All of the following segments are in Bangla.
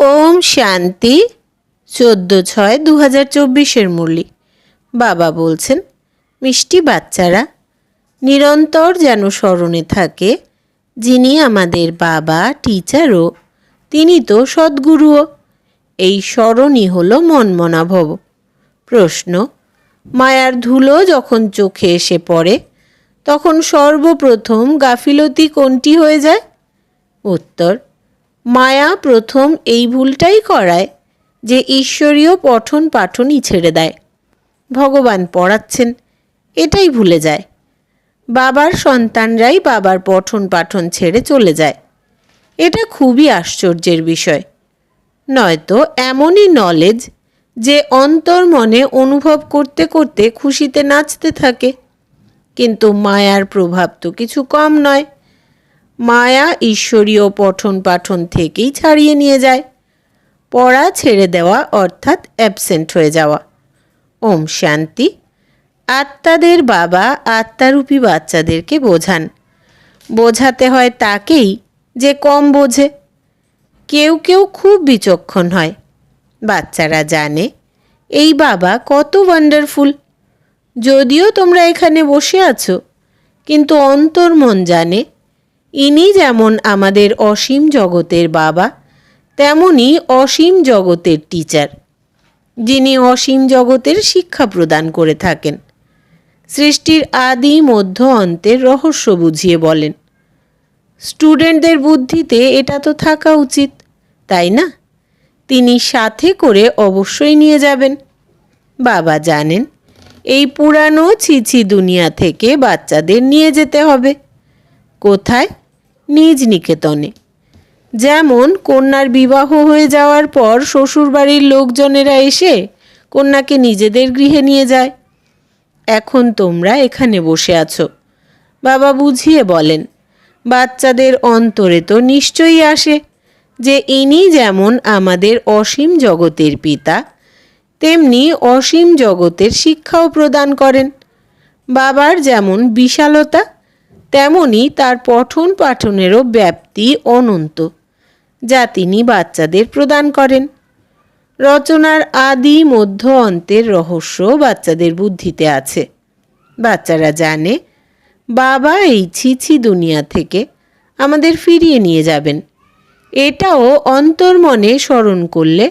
ওম শান্তি চোদ্দ ছয় দু হাজার চব্বিশের মুরলি। বাবা বলছেন, মিষ্টি বাচ্চারা, নিরন্তর যেন স্মরণে থাকে, যিনি আমাদের বাবা, টিচারও, তিনি তো সদ্গুরুও। এই স্মরণই হলো মনমনা ভব প্রশ্ন, মায়ার ধুলো যখন চোখে এসে পড়ে, তখন সর্বপ্রথম গাফিলতি কোনটি হয়ে যায়? উত্তর মায়া প্রথম এই ভুলটাই করায় যে ঈশ্বরীয় পঠন পাঠনই ছেড়ে দেয়। ভগবান পড়াচ্ছেন, এটাই ভুলে যায়। বাবার সন্তানরাই বাবার পঠন পাঠন ছেড়ে চলে যায়। এটা খুবই আশ্চর্যের বিষয়। নয়তো এমনই নলেজ যে অন্তর মনে অনুভব করতে করতে খুশিতে নাচতে থাকে। কিন্তু মায়ার প্রভাব তো কিছু কম নয়। মায়া ঈশ্বরীয় পঠন পাঠন থেকেই ছাড়িয়ে নিয়ে যায়। পড়া ছেড়ে দেওয়া অর্থাৎ অ্যাবসেন্ট হয়ে যাওয়া। ওম শান্তি। আত্মাদের বাবা আত্মারূপী বাচ্চাদেরকে বোঝান। বোঝাতে হয় তাকেই যে কম বোঝে। কেউ কেউ খুব বিচক্ষণ হয়। বাচ্চারা জানে, এই বাবা কত ওয়ান্ডারফুল যদিও তোমরা এখানে বসে আছো, কিন্তু অন্তর্মন জানে ইনি যেমন আমাদের অসীম জগতের বাবা, তেমনি অসীম জগতের টিচার যিনি অসীম জগতের শিক্ষা প্রদান করে থাকেন। সৃষ্টির আদি মধ্য অন্তের রহস্য বুঝিয়ে বলেন, স্টুডেন্টদের বুদ্ধিতে এটা তো থাকা উচিত, তাই না? তিনি সাথে করে অবশ্যই নিয়ে যাবেন। বাবা জানেন, এই পুরানো ছিছি দুনিয়া থেকে বাচ্চাদের নিয়ে যেতে হবে। কোথায়? নিজ নিকেতনে। যেমন কন্যার বিবাহ হয়ে যাওয়ার পর শ্বশুরবাড়ির লোকজনেরা এসে কন্যাকে নিজেদের গৃহে নিয়ে যায়। এখন তোমরা এখানে বসে আছো। বাবা বুঝিয়ে বলেন, বাচ্চাদের অন্তরে তো নিশ্চয়ই আসে যে ইনি যেমন আমাদের অসীম জগতের পিতা, তেমনি অসীম জগতের শিক্ষাও প্রদান করেন। বাবার যেমন বিশালতা তেমনি তার পঠন পাঠনেরও ব্যাপ্তি অনন্ত, যা তিনি বাচ্চাদের প্রদান করেন। রচনার আদি মধ্য অন্তের রহস্য বাচ্চাদের বুদ্ধিতে আছে। বাচ্চারা জানে, বাবা এই ছিছি দুনিয়া থেকে আমাদের ফিরিয়ে নিয়ে যাবেন। এটাও অন্তর্মনে স্মরণ করলে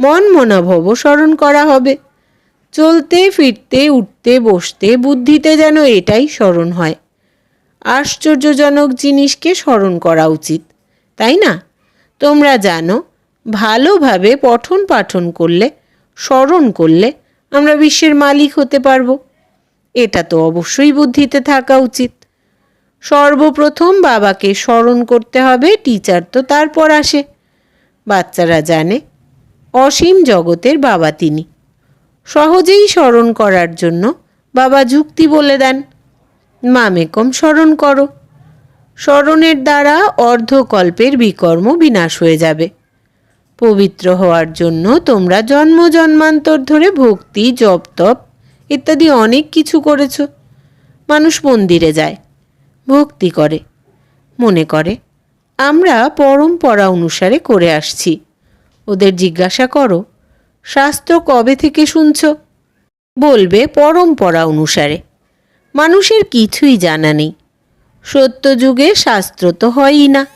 মন মনাভব স্মরণ করা হবে। চলতে, ফিরতে, উঠতে, বসতে, বুদ্ধিতে যেন এটাই স্মরণ হয়। আশ্চর্যজনক জিনিসকে স্মরণ করা উচিত, তাই না? তোমরা জানো, ভালোভাবে পঠন পাঠন করলে, স্মরণ করলে আমরা বিশ্বের মালিক হতে পারব। এটা তো অবশ্যই বুদ্ধিতে থাকা উচিত। সর্বপ্রথম বাবাকে স্মরণ করতে হবে, টিচার তো তারপর আসে। বাচ্চারা জানে, অসীম জগতের বাবা তিনি। সহজেই স্মরণ করার জন্য বাবা যুক্তি বলে দেন। মামেকম স্মরণ করো। স্মরণের দ্বারা অর্ধকল্পের বিকর্ম বিনাশ হয়ে যাবে। পবিত্র হওয়ার জন্য তোমরা জন্ম জন্মান্তর ধরে ভক্তি, জপ, তপ ইত্যাদি অনেক কিছু করেছ। মানুষ মন্দিরে যায়, ভক্তি করে, মনে করে, আমরা পরম্পরা অনুসারে করে আসছি। ওদের জিজ্ঞাসা করো, শাস্ত্র কবে থেকে শুনছ? বলবে, পরম্পরা অনুসারে। মানুষের কিছুই জানা নেই। সত্যযুগে শাস্ত্র তো হয়ই না।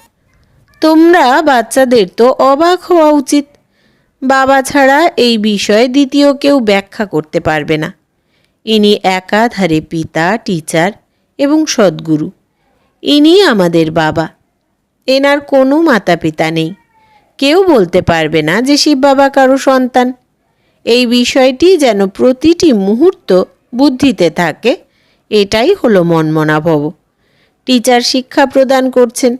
তোমরা বাচ্চাদের তো অবাক হওয়া উচিত। বাবা ছাড়া এই বিষয়ে দ্বিতীয় কেউ ব্যাখ্যা করতে পারবে না। ইনি একাধারে পিতা, টিচার এবং সদ্গুরু। ইনি আমাদের বাবা। এনার কোনো মাতা পিতা নেই। কেউ বলতে পারবে না যে শিব বাবা কারও সন্তান। এই বিষয়টি যেন প্রতিটি মুহূর্ত বুদ্ধিতে থাকে এটাই হলো মনমনাভব টিচার শিক্ষা প্রদান করছেন,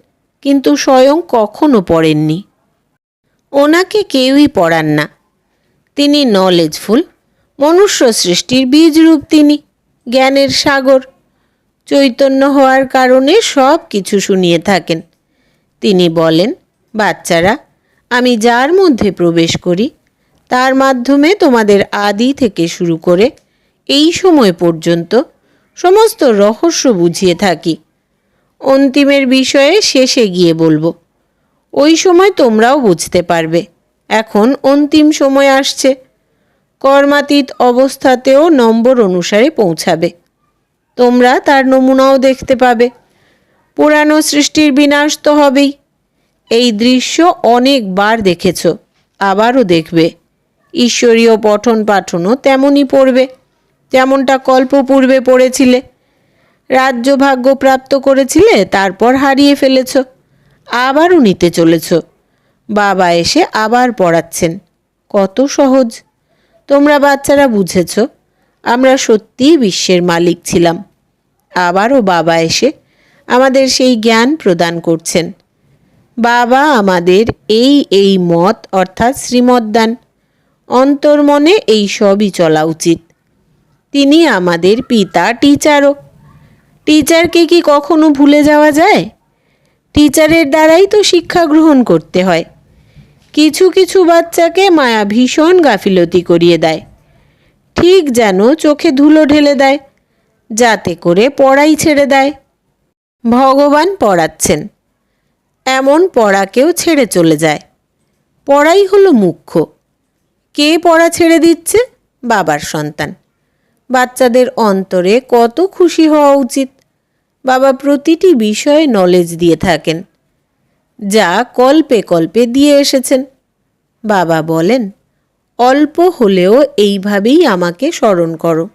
কিন্তু স্বয়ং কখনো পড়েননি। ওনাকে কেউই পড়ান না। তিনি নলেজফুল, মনুষ্য সৃষ্টির বীজরূপ তিনি, জ্ঞানের সাগর। চৈতন্য হওয়ার কারণে সব কিছু শুনিয়ে থাকেন। তিনি বলেন, বাচ্চারা, আমি যার মধ্যে প্রবেশ করি, তার মাধ্যমে তোমাদের আদি থেকে শুরু করে এই সময় পর্যন্ত সমস্ত রহস্য বুঝিয়ে থাকি। অন্তিমের বিষয়ে শেষে গিয়ে বলব, ওই সময় তোমরাও বুঝতে পারবে, এখন অন্তিম সময় আসছে। কর্মাতীত অবস্থাতেও নম্বর অনুসারে পৌঁছাবে। তোমরা তার নমুনাও দেখতে পাবে। পুরানো সৃষ্টির বিনাশ তো হবেই। এই দৃশ্য অনেকবার দেখেছ, আবারও দেখবে। ঈশ্বরীয় পঠন পাঠনও তেমনই পড়বে। যেমনটা কল্প পূর্বে পড়েছিলে। রাজ্য ভাগ্য প্রাপ্ত করেছিলে, তারপর হারিয়ে ফেলেছ। আবারও নিতে চলেছ। বাবা এসে আবার পড়াচ্ছেন। কত সহজ। তোমরা বাচ্চারা বুঝেছ, আমরা সত্যিই বিশ্বের মালিক ছিলাম। আবারও বাবা এসে আমাদের সেই জ্ঞান প্রদান করছেন। বাবা আমাদের এই এই মত অর্থাৎ শ্রীমদ্দান। অন্তর্মনে এই সবই চলা উচিত। তিনি আমাদের পিতা টিচারও টিচারকে কি কখনো ভুলে যাওয়া যায়? টিচারের দ্বারাই তো শিক্ষা গ্রহণ করতে হয়। কিছু কিছু বাচ্চাকে মায়া ভীষণ গাফিলতি করিয়ে দেয়। ঠিক যেন চোখে ধুলো ঢেলে দেয়, যাতে করে পড়াই ছেড়ে দেয়। ভগবান পড়াচ্ছেন। এমন পড়াকেও ছেড়ে চলে যায়। পড়াই হলো মুখ্য। কে পড়া ছেড়ে দিচ্ছে? বাবার সন্তান। বাচ্চাদের অন্তরে কত খুশি হওয়া উচিত? বাবা প্রতিটি বিষয়ে নলেজ দিয়ে থাকেন। যা কল্পে কল্পে দিয়ে এসেছেন। বাবা বলেন, অল্প হলেও এইভাবেই আমাকে স্মরণ করো।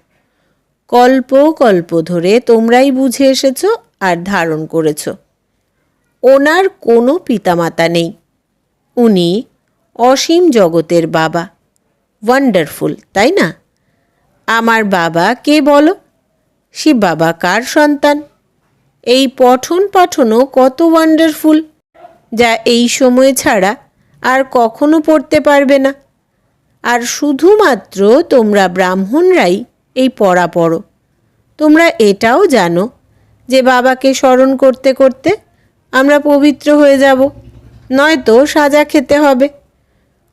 কল্প কল্প ধরে তোমরাই বুঝে এসেছ আর ধারণ করেছ। ওনার কোনো পিতামাতা নেই। উনি অসীম জগতের বাবা। ওয়ান্ডারফুল তাই না? আমার বাবা কে বলো? সে বাবা কার সন্তান? এই পঠন পাঠনও কত ওয়ান্ডারফুল যা এই সময় ছাড়া আর কখনো পড়তে পারবে না। আর শুধুমাত্র তোমরা ব্রাহ্মণরাই এই পড়া পড়ো। তোমরা এটাও জানো যে বাবাকে স্মরণ করতে করতে আমরা পবিত্র হয়ে যাব, নয়তো সাজা খেতে হবে।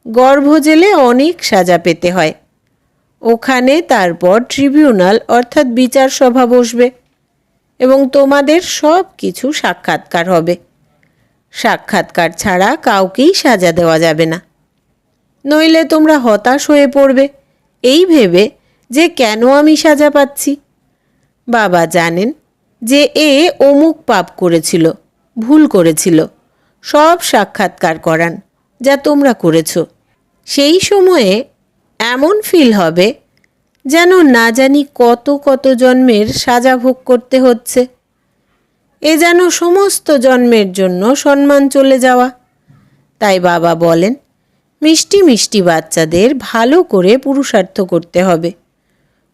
গর্ভ জেলে অনেক সাজা পেতে হয়। ওখানে তারপর ট্রিবিউনাল অর্থাৎ বিচার সভা বসবে এবং তোমাদের সব কিছু সাক্ষাৎকার হবে। সাক্ষাৎকার ছাড়া কাউকেই সাজা দেওয়া যাবে না। নইলে তোমরা হতাশ হয়ে পড়বে। এই ভেবে যে কেন আমি সাজা পাচ্ছি? বাবা জানেন যে এ অমুক পাপ করেছিল, ভুল করেছিল। সব সাক্ষাৎকার করান যা তোমরা করেছ। সেই সময়ে এমন ফিল হবে যেন না জানি কত কত জন্মের সাজা ভোগ করতে হচ্ছে। এ যেন সমস্ত জন্মের জন্য সম্মান চলে যাওয়া। তাই বাবা বলেন, মিষ্টি মিষ্টি বাচ্চাদের ভালো করে পুরুষার্থ করতে হবে।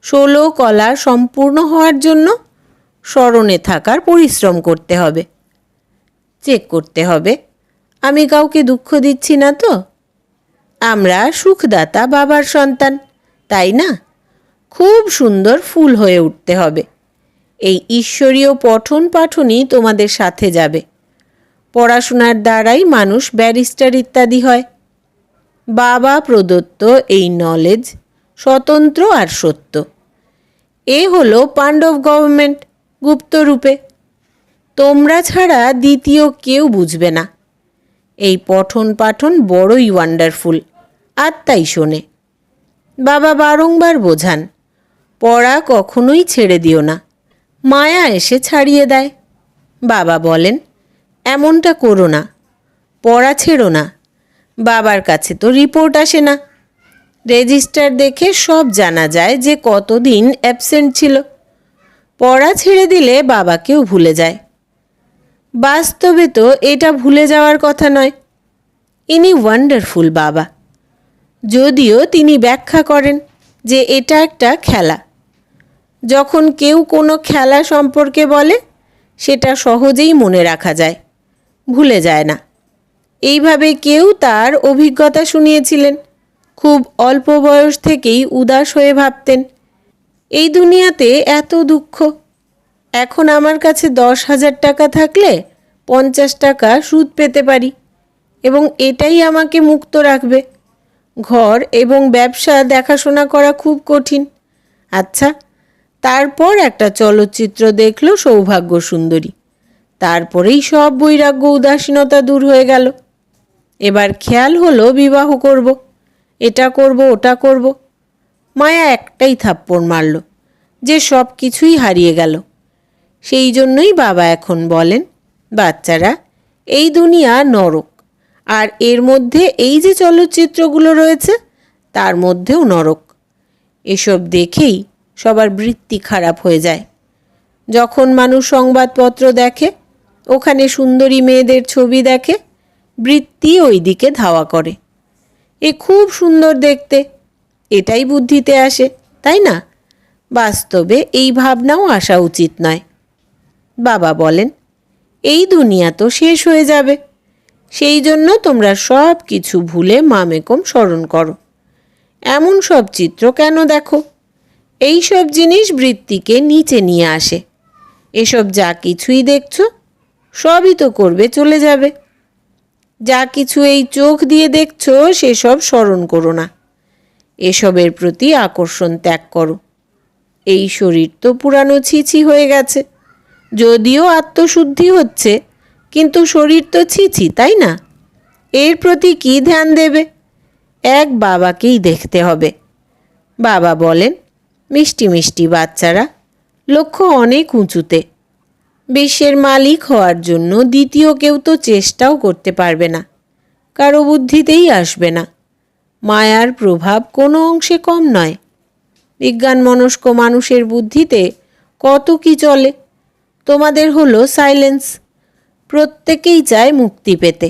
ষোলো কলা সম্পূর্ণ হওয়ার জন্য স্মরণে থাকার পরিশ্রম করতে হবে। চেক করতে হবে, আমি কাউকে দুঃখ দিচ্ছি না তো? আমরা সুখদাতা বাবার সন্তান, তাই না? খুব সুন্দর ফুল হয়ে উঠতে হবে। এই ঈশ্বরীয় পঠন পাঠনই তোমাদের সাথে যাবে। পড়াশোনার দ্বারাই মানুষ ব্যারিস্টার ইত্যাদি হয়। বাবা প্রদত্ত এই নলেজ স্বতন্ত্র আর সত্য। এ হলো পাণ্ডব গভর্নমেন্ট গুপ্তরূপে তোমরা ছাড়া দ্বিতীয় কেউ বুঝবে না। এই পঠন পাঠন বড়ই ওয়ান্ডারফুল আত্মাই শোনে। বাবা বারংবার বোঝান, পড়া কখনোই ছেড়ে দিও না, মায়া এসে ছাড়িয়ে দেয়। বাবা বলেন, এমনটা করো না, পড়া ছেড়ো না, বাবার কাছে তো রিপোর্ট আসে না। রেজিস্টার দেখে সব জানা যায় যে কতদিন অ্যাবসেন্ট ছিল। পড়া ছেড়ে দিলে বাবাকেও ভুলে যায়। বাস্তবে তো এটা ভুলে যাওয়ার কথা নয়। ইনি ওয়ান্ডারফুল বাবা। যদিও তিনি ব্যাখ্যা করেন যে এটা একটা খেলা। যখন কেউ কোনো খেলা সম্পর্কে বলে, সেটা সহজেই মনে রাখা যায়, ভুলে যায় না। এইভাবে কেউ তার অভিজ্ঞতা শুনিয়েছিলেন, খুব অল্প বয়স থেকেই উদাস হয়ে ভাবতেন, এই দুনিয়াতে এত দুঃখ, এখন আমার কাছে দশ হাজার টাকা থাকলে পঞ্চাশ টাকা সুদ পেতে পারি, এবং এটাই আমাকে মুক্ত রাখবে। ঘর এবং ব্যবসা দেখাশোনা করা খুব কঠিন। আচ্ছা তারপর একটা চলচ্চিত্র দেখল সৌভাগ্য সুন্দরী। তারপরেই সব বৈরাগ্য উদাসীনতা দূর হয়ে গেল। এবার খেয়াল হলো বিবাহ করব, এটা করব, ওটা করব। মায়া একটাই থাপ্পড় মারল, যে সব কিছুই হারিয়ে গেল। সেই জন্যই বাবা এখন বলেন, বাচ্চারা, এই দুনিয়া নরক। আর এর মধ্যে এই যে চলচ্চিত্রগুলো রয়েছে, তার মধ্যেও নরক। এসব দেখেই সবার বৃত্তি খারাপ হয়ে যায়। যখন মানুষ সংবাদপত্র দেখে, ওখানে সুন্দরী মেয়েদের ছবি দেখে, বৃত্তি ওই দিকে ধাওয়া করে। এ খুব সুন্দর দেখতে। এটাই বুদ্ধিতে আসে, তাই না? বাস্তবে এই ভাবনাও আসা উচিত নয়। বাবা বলেন, এই দুনিয়া তো শেষ হয়ে যাবে। সেই জন্য তোমরা সব কিছু ভুলে মামেকম স্মরণ করো। এমন সব চিত্র কেন দেখো? এই সব জিনিস বৃত্তিকে নিচে নিয়ে আসে। এসব যা কিছুই দেখছ, সবই তো করবে চলে যাবে। যা কিছু এই চোখ দিয়ে দেখছ, সেসব স্মরণ করো না। এসবের প্রতি আকর্ষণ ত্যাগ করো। এই শরীর তো পুরানো ছিছি হয়ে গেছে। যদিও আত্মশুদ্ধি হচ্ছে কিন্তু শরীর তো ছিছি, তাই না? এর প্রতি কি ধ্যান দেবে? এক বাবাকেই দেখতে হবে। বাবা বলেন, মিষ্টি মিষ্টি বাচ্চারা, লক্ষ্য অনেক উঁচুতে। বিশ্বের মালিক হওয়ার জন্য দ্বিতীয় কেউ তো চেষ্টাও করতে পারবে না, কারও বুদ্ধিতেই আসবে না। মায়ার প্রভাব কোনো অংশে কম নয়। বিজ্ঞান মনস্ক মানুষের বুদ্ধিতে কত কি চলে? তোমাদের হলো সাইলেন্স। প্রত্যেকেই চায় মুক্তি পেতে।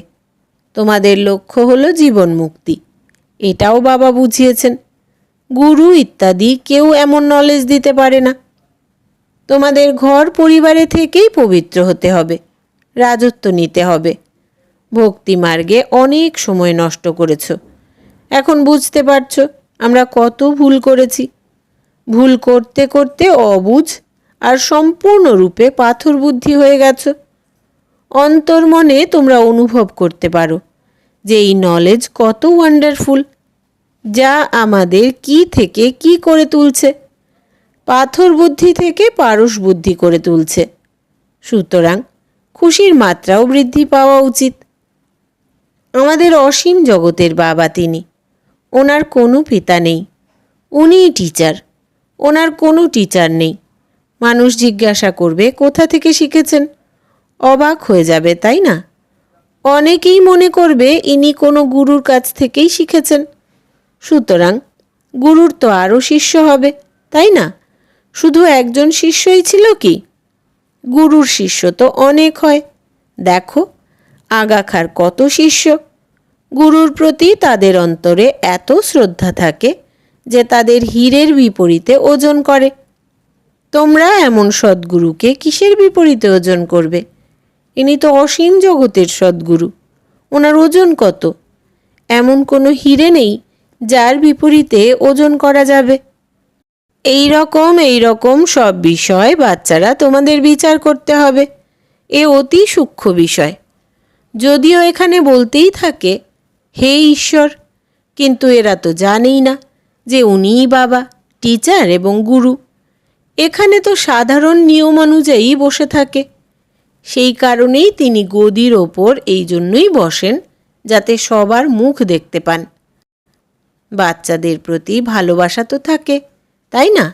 তোমাদের লক্ষ্য হলো জীবন মুক্তি। এটাও বাবা বুঝিয়েছেন। গুরু ইত্যাদি কেউ এমন নলেজ দিতে পারে না। তোমাদের ঘর পরিবারে থেকেই পবিত্র হতে হবে, রাজত্ব নিতে হবে। ভক্তি মার্গে অনেক সময় নষ্ট করেছ। এখন বুঝতে পারছ আমরা কত ভুল করেছি। ভুল করতে করতে অবুঝ আর সম্পূর্ণরূপে পাথর বুদ্ধি হয়ে গেছো। অন্তর্মনে তোমরা অনুভব করতে পারো যে এই নলেজ কত ওয়ান্ডারফুল যা আমাদের কি থেকে কি করে তুলছে, পাথর বুদ্ধি থেকে পারস বুদ্ধি করে তুলছে। সুতরাং খুশির মাত্রাও বৃদ্ধি পাওয়া উচিত। আমাদের অসীম জগতের বাবা তিনি, ওনার কোনো পিতা নেই, উনিই টিচার ওনার কোনো টিচার নেই। মানুষ জিজ্ঞাসা করবে, কোথা থেকে শিখেছেন? অবাক হয়ে যাবে, তাই না? অনেকেই মনে করবে ইনি কোনো গুরুর কাছ থেকেই শিখেছেন। সুতরাং গুরুর তো আরও শিষ্য হবে, তাই না? শুধু একজন শিষ্যই ছিল কি? গুরুর শিষ্য তো অনেক হয়। দেখো, আগাখার কত শিষ্য। গুরুর প্রতি তাদের অন্তরে এত শ্রদ্ধা থাকে যে তাদের হীরের বিপরীতে ওজন করে। তোমরা এমন সদ্গুরুকে কিসের বিপরীতে ওজন করবে? ইনি তো অসীম জগতের সদ্গুরু। ওনার ওজন কত? এমন কোনো হিরে নেই যার বিপরীতে ওজন করা যাবে। এই রকম এই রকম সব বিষয় বাচ্চারা তোমাদের বিচার করতে হবে। এ অতি সূক্ষ্ম বিষয়। যদিও এখানে বলতেই থাকে, হে ঈশ্বর, কিন্তু এরা তো জানেই না যে উনিই বাবা, টিচার এবং গুরু। এখানে তো সাধারণ নিয়ম অনুযায়ী বসে থাকে। সেই কারণেই তিনি গদির ওপর এই জন্যই বসেন, যাতে সবার মুখ দেখতে পান। বাচ্চাদের প্রতি ভালোবাসা তো থাকে, তাই না?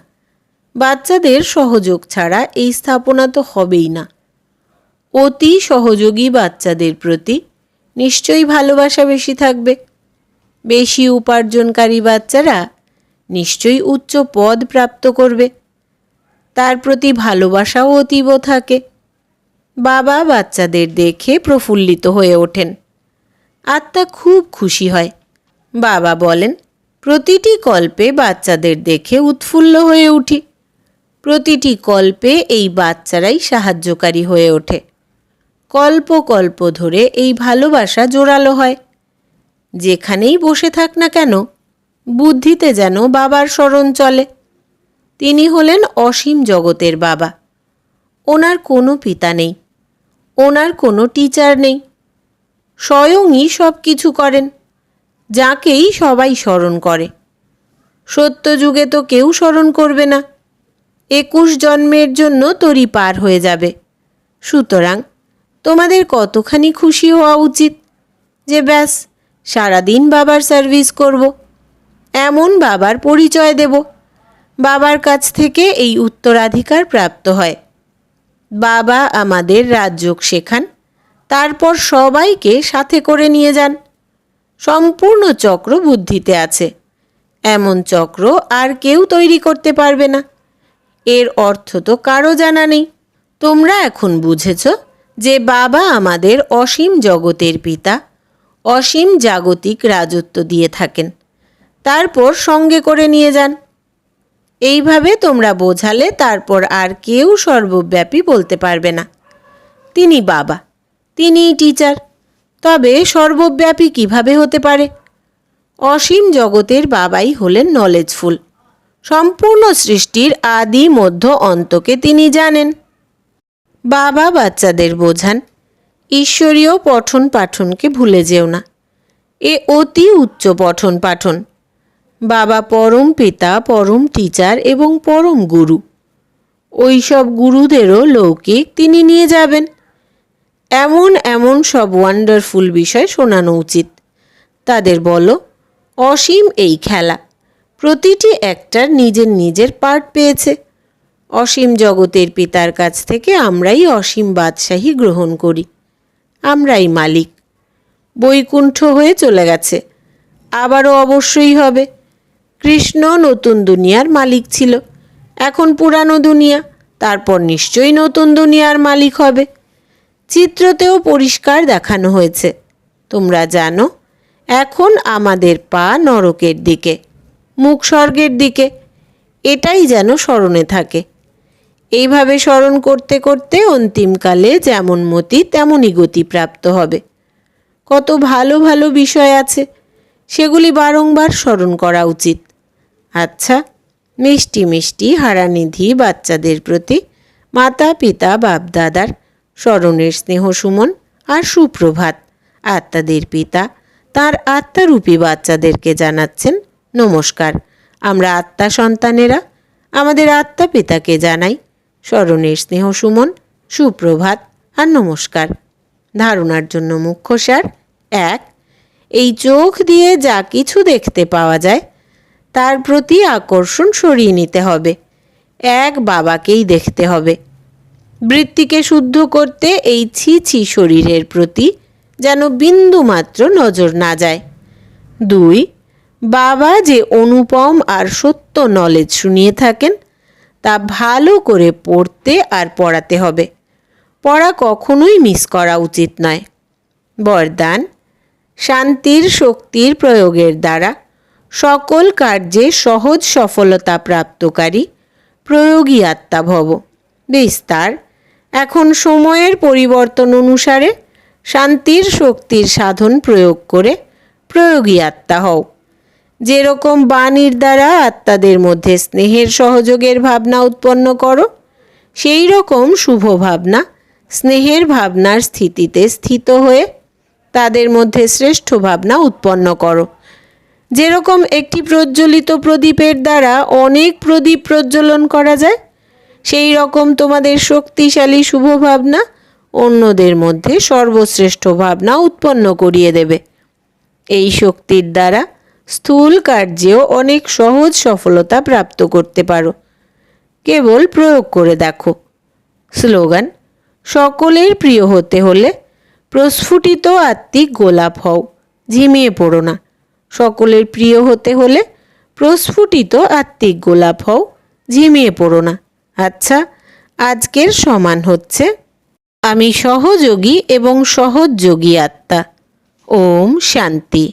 বাচ্চাদের সহযোগ ছাড়া এই স্থাপনা তো হবেই না। অতি সহযোগী বাচ্চাদের প্রতি নিশ্চয়ই ভালোবাসা বেশি থাকবে। বেশি উপার্জনকারী বাচ্চারা নিশ্চয়ই উচ্চ পদ প্রাপ্ত করবে। তার প্রতি ভালোবাসাও অতীব থাকে। বাবা বাচ্চাদের দেখে প্রফুল্লিত হয়ে ওঠেন। আত্মা খুব খুশি হয়। বাবা বলেন, প্রতিটি কল্পে বাচ্চাদের দেখে উৎফুল্ল হয়ে উঠি। প্রতিটি কল্পে এই বাচ্চারাই সাহায্যকারী হয়ে ওঠে। কল্প কল্প ধরে এই ভালোবাসা জোরালো হয়। যেখানেই বসে থাক না কেন, বুদ্ধিতে যেন বাবার স্মরণ চলে। তিনি হলেন অসীম জগতের বাবা। ওনার কোনো পিতা নেই। ওনার কোনো টিচার নেই। স্বয়ংই সব কিছু করেন, যাকেই সবাই স্মরণ করে। সত্য যুগে তো কেউ স্মরণ করবে না। একুশ জন্মের জন্য তরি পার হয়ে যাবে। সুতরাং তোমাদের কতখানি খুশি হওয়া উচিত যে ব্যাস, সারাদিন বাবার সার্ভিস করব, এমন বাবার পরিচয় দেব। বাবার কাছ থেকে এই উত্তরাধিকার প্রাপ্ত হয়। বাবা আমাদের রাজযোগ শেখান, তারপর সবাইকে সাথে করে নিয়ে যান। সম্পূর্ণ চক্র বুদ্ধিতে আছে। এমন চক্র আর কেউ তৈরি করতে পারবে না। এর অর্থ তো কারও জানা নেই। তোমরা এখন বুঝেছ যে বাবা আমাদের অসীম জগতের পিতা, অসীম জাগতিক রাজত্ব দিয়ে থাকেন। তারপর সঙ্গে করে নিয়ে যান। এইভাবে তোমরা বোঝালে তারপর আর কেউ সর্বব্যাপী বলতে পারবে না। তিনি বাবা, তিনিই টিচার তবে সর্বব্যাপী কীভাবে হতে পারে? অসীম জগতের বাবাই হলেন নলেজফুল সম্পূর্ণ সৃষ্টির আদি মধ্য অন্তকে তিনি জানেন। বাবা বাচ্চাদের বোঝান, ঈশ্বরীয় পঠন পাঠনকে ভুলে যেও না। এ অতি উচ্চ পঠন পাঠন বাবা পরম পিতা, পরম টিচার এবং পরম গুরু। ওই সব গুরুদেরও লৌকিক তিনি নিয়ে যাবেন। এমন এমন সব ওয়ান্ডারফুল বিষয় শোনানো উচিত। তাদের বলো, অসীম এই খেলা, প্রতিটি একটার নিজের নিজের পার্ট পেয়েছে। অসীম জগতের পিতার কাছ থেকে আমরাই অসীম বাদশাহী গ্রহণ করি। আমরাই মালিক। বৈকুণ্ঠ হয়ে চলে গেছে। আবারও অবশ্যই হবে। কৃষ্ণ নতুন দুনিয়ার মালিক ছিল। এখন পুরানো দুনিয়া, তারপর নিশ্চয়ই নতুন দুনিয়ার মালিক হবে। চিত্রতেও পরিষ্কার দেখানো হয়েছে। তোমরা জানো, এখন আমাদের পা নরকের দিকে, মুখ স্বর্গের দিকে, এটাই যেন স্মরণে থাকে। এইভাবে স্মরণ করতে করতে অন্তিমকালে যেমন মতি, তেমনই গতি প্রাপ্ত হবে। কত ভালো ভালো বিষয় আছে, সেগুলি বারংবার স্মরণ করা উচিত। আচ্ছা মিষ্টি মিষ্টি হারানিধি বাচ্চাদের প্রতি মাতা পিতা বাপদাদার স্মরণের স্নেহ সুমন আর সুপ্রভাত আত্মাদের পিতা তার আত্মারূপী বাচ্চাদেরকে জানাচ্ছেন নমস্কার। আমরা আত্মা সন্তানেরা, আমাদের আত্মা পিতাকে জানাই স্মরণের স্নেহ সুমন, সুপ্রভাত আর নমস্কার। ধারণার জন্য মুখ্য সার এক, এই চোখ দিয়ে যা কিছু দেখতে পাওয়া যায় তার প্রতি আকর্ষণ সরিয়ে নিতে হবে। এক বাবাকেই দেখতে হবে। বৃত্তিকে শুদ্ধ করতে এই ছি ছি শরীরের প্রতি যেন বিন্দু মাত্র নজর না যায়। দুই, বাবা যে অনুপম আর সত্য নলেজ শুনিয়ে থাকেন, তা ভালো করে পড়তে আর পড়াতে হবে। পড়া কখনোই মিস করা উচিত নয়। বরদান, শান্তির শক্তির প্রয়োগের দ্বারা সকল কার্যে সহজ সফলতা প্রাপ্তকারী প্রয়োগী আত্মা ভব। বিস্তার এখন সময়ের পরিবর্তন অনুসারে শান্তির শক্তির সাধন প্রয়োগ করে প্রয়োগী আত্মা হও। যেরকম বাণীর দ্বারা আত্মাদের মধ্যে স্নেহের সহযোগের ভাবনা উৎপন্ন করো সেই রকম শুভ ভাবনা স্নেহের ভাবনার স্থিতিতে স্থিত হয়ে তাদের মধ্যে শ্রেষ্ঠ ভাবনা উৎপন্ন করো। যেরকম একটি প্রজ্বলিত প্রদীপের দ্বারা অনেক প্রদীপ প্রজ্বলন করা যায়, সেই রকম তোমাদের শক্তিশালী শুভ ভাবনা অন্যদের মধ্যে সর্বশ্রেষ্ঠ ভাবনা উৎপন্ন করিয়ে দেবে। এই শক্তির দ্বারা স্থূল কার্যেও অনেক সহজ সফলতা প্রাপ্ত করতে পারো। কেবল প্রয়োগ করে দেখো। স্লোগান, সকলের প্রিয় হতে হলে প্রস্ফুটিত আত্মিক গোলাপ হও, ঝিমিয়ে পড়ো না। সকলের প্রিয় হতে হলে প্রস্ফুটিত আত্মিক গোলাপ হও, ঝিমিয়ে পড়ো না। আচ্ছা আজকের সমান হচ্ছে, আমি সহযোগী এবং সহযোগী আত্মা। ওম শান্তি।